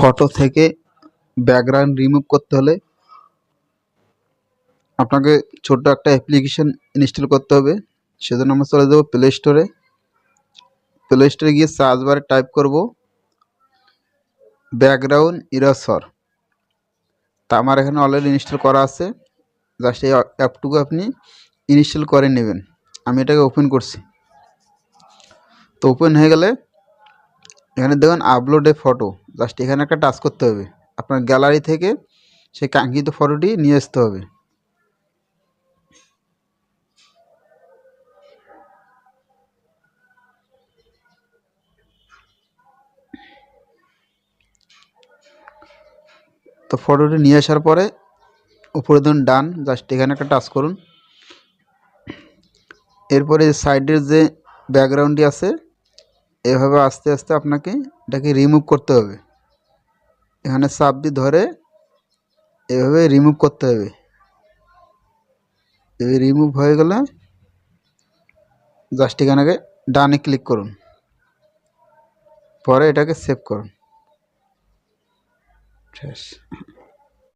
Photo থেকে background remove করতে হলে আপনাকে ছোট্ট একটা অ্যাপ্লিকেশন ইনস্টল করতে হবে। সেজন্য আমরা চলে যাব প্লে স্টোরে প্লে স্টোরে গিয়ে সার্চ বারে টাইপ করব ব্যাকগ্রাউন্ড ইরাসর তা আমার এখানে অলরেডি ইনস্টল করা আছে। জাস্ট এই অ্যাপটুকু আপনি ইনস্টল করে নেবেন। আমি এটাকে ওপেন করছি। তো ওপেন হয়ে গেলে এখানে দেখুন আপলোড ফটো জাস্ট এখানে একটা টাচ করতে হবে। আপনার গ্যালারি থেকে সেই কাঙ্ক্ষিত ফটোটি নিয়ে আসতে হবে। তো ফটোটি নিয়ে আসার পরে উপরে ধরুন ডান জাস্ট এখানে একটা টাচ করুন। এরপরে সাইডের যে ব্যাকগ্রাউন্ডটি আছে, এভাবে আস্তে আস্তে আপনাকে এটাকে রিমুভ করতে হবে। এখানে চাপ দিয়ে ধরে এভাবে রিমুভ করতে হবে। এভাবে রিমুভ হয়ে গেলে জাস্ট এখানে ডানে ক্লিক করুন। পরে এটাকে সেভ করুন। শেষ